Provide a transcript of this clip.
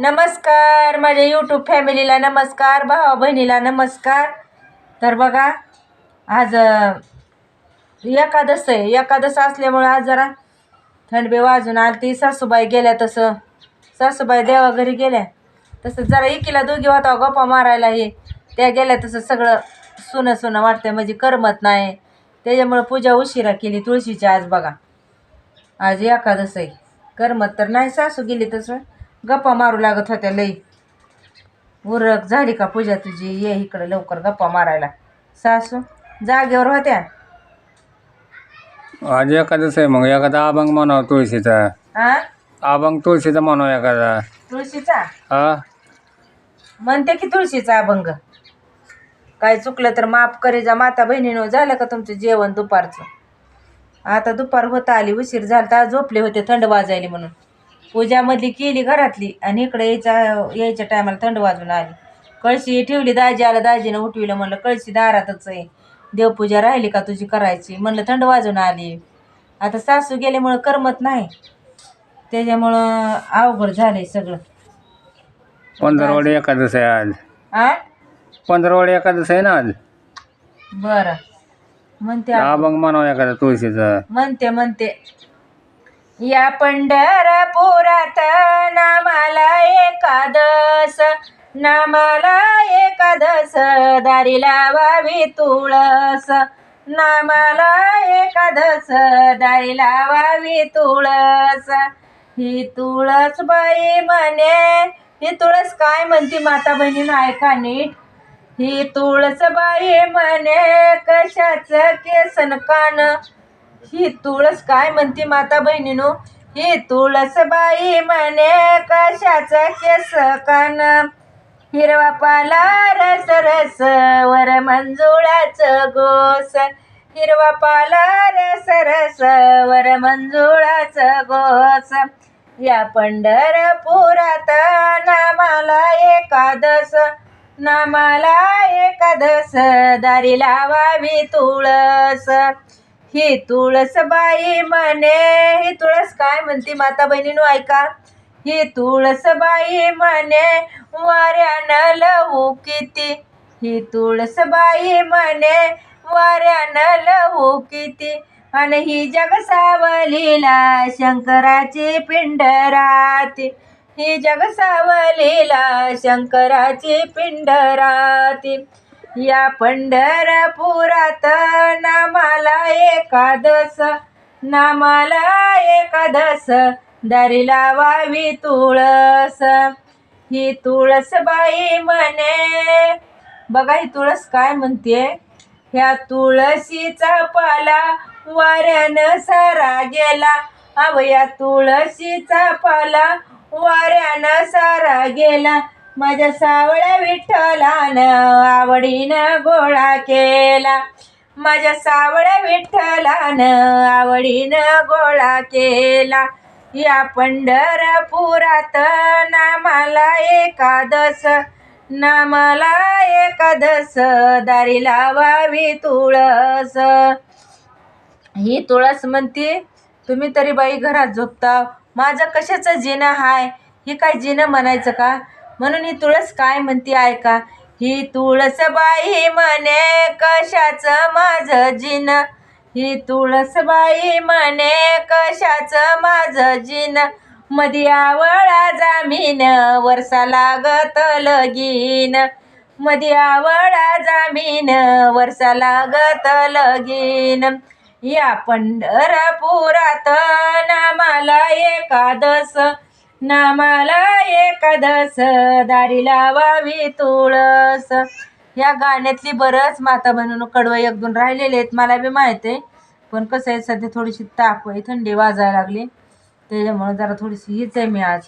नमस्कार माझ्या यूट्यूब फॅमिलीला नमस्कार भावा बहिणीला नमस्कार. तर बघा आज एकादस आहे. एकादस असल्यामुळं आज जरा थंडबे वाजून आलती. सासूबाई गेल्या तसं. सासूबाई देवा घरी गेल्या. तसं जरा इकीला दोघी होता गप्पा मारायला हे. त्या गेल्या तसं सगळं सुनं सुनं वाटतंय. म्हणजे करमत नाही. त्याच्यामुळं पूजा उशिरा केली तुळशीची आज बघा. आज एकादस आहे. करमत तर नाही सासू गेली तसं. गप्पा मारू लागत होत्या लई. उरक झाली का पूजा तुझी? ये इकडं लवकर गप्पा मारायला. सासू जागेवर होत्या? आज एखादंच आहे मग. एखादा अभंग म्हणावं तुळशीचा. हा अभंग तुळशीचा म्हणावं एखादा. तुळशीचा? हा. म्हणते की तुळशीचा अभंग. काय चुकलं तर माफ करे जा. माता बहिणीनं झालं का तुमचं जेवण दुपारचं? आता दुपार होता आली उशीर झाला तर झोपले होते थंड वाजायली म्हणून. पूजामधली केली घरातली आणि इकडे यायचा यायच्या टायमाला थंड वाजून आली. कळशी ठेवली दाजी आला दाजीनं उठविलं म्हणलं कळशी दारातच आहे. देवपूजा राहिली का तुझी करायची? म्हणलं थंड वाजून आली. आता सासू गेल्यामुळं करमत नाही. त्याच्यामुळं अवघड झालंय सगळं. पंधरवडी एकादश आहे आज. आ? पंधरवडी एकादश आहे ना आज? बरं. म्हणते अभंग म्हणावं एखादा तुळशीचा. म्हणते म्हणते. या पंढरपुरात नामाला एकादस नामाला एकादस दारी लावावी तुळस. नामाला एकादस दारी लावावी तुळस. ही तुळस बाई म्हणे ही तुळस काय म्हणते माता बहिणीनं? ऐका नीट. ही तुळस बाई म्हणे कशाच केसन कान? ही तुळस काय म्हणते माता बहिणीनो? ही तुळस बाई म्हणे कशाच केस कान? हिरवा पाला रस रस वर मंजुळाच गोस. हिरवा पाला रस रस वर मंजुळाच गोस. या पंढरपुरात नामाला एकादस. नामाला एकादस दारी लावावी तुळस. ही तुळस बाई म्हणे ही तुळस काय म्हणते माता बहिणीनो ऐका. ही तुळस बाई म्हणे वाऱ्यानं लवू किती. ही तुळस बाई म्हणे वाऱ्यानं लवू किती. आणि ही जग सावलीला शंकराची पिंड राहते. ही जग सावलीला शंकराची पिंड राहते. या पंढरपुरात नामाला एकादस नामाला एकादस. दारी लावावी तुळस. ही तुळस बाई म्हणे बघा ही तुळस काय म्हणते ह्या तुळशीचा पाला वाऱ्यानं सारा गेला. अव या तुळशीचा पाला वाऱ्यानं सारा गेला. माझ्या सावळ्या विठ्ठलानं आवडीनं गोळा केला. माझ्या सावळ्या विठ्ठलानं आवडीनं गोळा केला. या पंढरपुरात नामाला एकादस नामाला एकादस दारी लावावी तुळस. ही तुळस म्हणते तुम्ही तरी बाई घरात झोपता माझं कशाचं जिनं हाय? ही काय जिनं म्हणायचं का? म्हणून ही तुळस काय म्हणते ऐका ही तुळस बाई म्हणे कशाचं माझं जिन? ही तुळस बाई म्हणे कशाचं माझं जिन? मधी आवळा जामीन वर्षा लागत लगीन. मधी आवळा जामीन वर्षा लागत लगीन. या पंढरपुरात नामाला एकादस. नामाला एकादस दारी लावावी तुळस. या गाण्यातली बरंच माता म्हणून कडवं एक दोन राहिलेले आहेत मला बी माहीत आहे. पण कसं आहे सध्या थोडीशी ताप आहे थंडी वाजायला लागली. त्याच्यामुळं जरा थोडीशी हीच आहे मी आज.